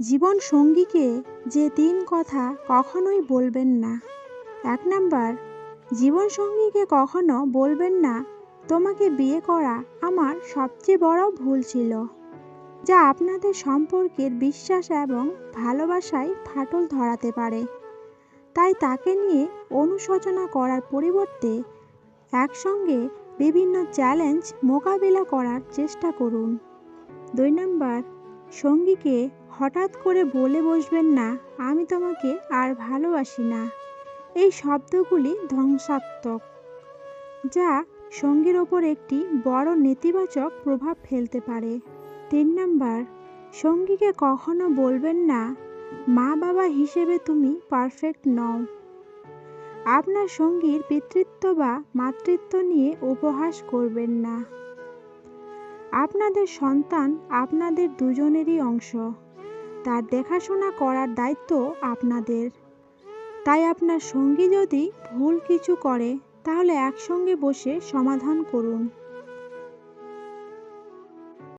জীবন সঙ্গীকে যে তিন কথা কখনোই বলবেন না। এক নাম্বার জীবন সঙ্গীকে কখনো বলবেন না, তোমাকে বিয়ে করা আমার সবচেয়ে বড় ভুল ছিল, যা আপনাদের সম্পর্কের বিশ্বাস এবং ভালোবাসায় ফাটল ধরাতে পারে। তাই তাকে নিয়ে অনুশোচনা করার পরিবর্তে একসঙ্গে বিভিন্ন চ্যালেঞ্জ মোকাবিলা করার চেষ্টা করুন। দুই নম্বর সঙ্গীকে হঠাৎ করে বলে বসবেন না, আমি তোমাকে আর ভালোবাসি না। এই শব্দগুলি ধ্বংসাত্মক, যা সঙ্গীর ওপর একটি বড় নেতিবাচক প্রভাব ফেলতে পারে। তিন নাম্বার, সঙ্গীকে কখনো বলবেন না, মা বাবা হিসেবে তুমি পারফেক্ট নও। আপনার সঙ্গীর পিতৃত্ব বা মাতৃত্ব নিয়ে উপহাস করবেন না। আপনাদের সন্তান আপনাদের দুজনেরই অংশ। তার দেখাশোনা করার দায়িত্ব আপনাদের। তাই আপনার সঙ্গী যদি ভুল কিছু করে, তাহলে একসঙ্গে বসে সমাধান করুন।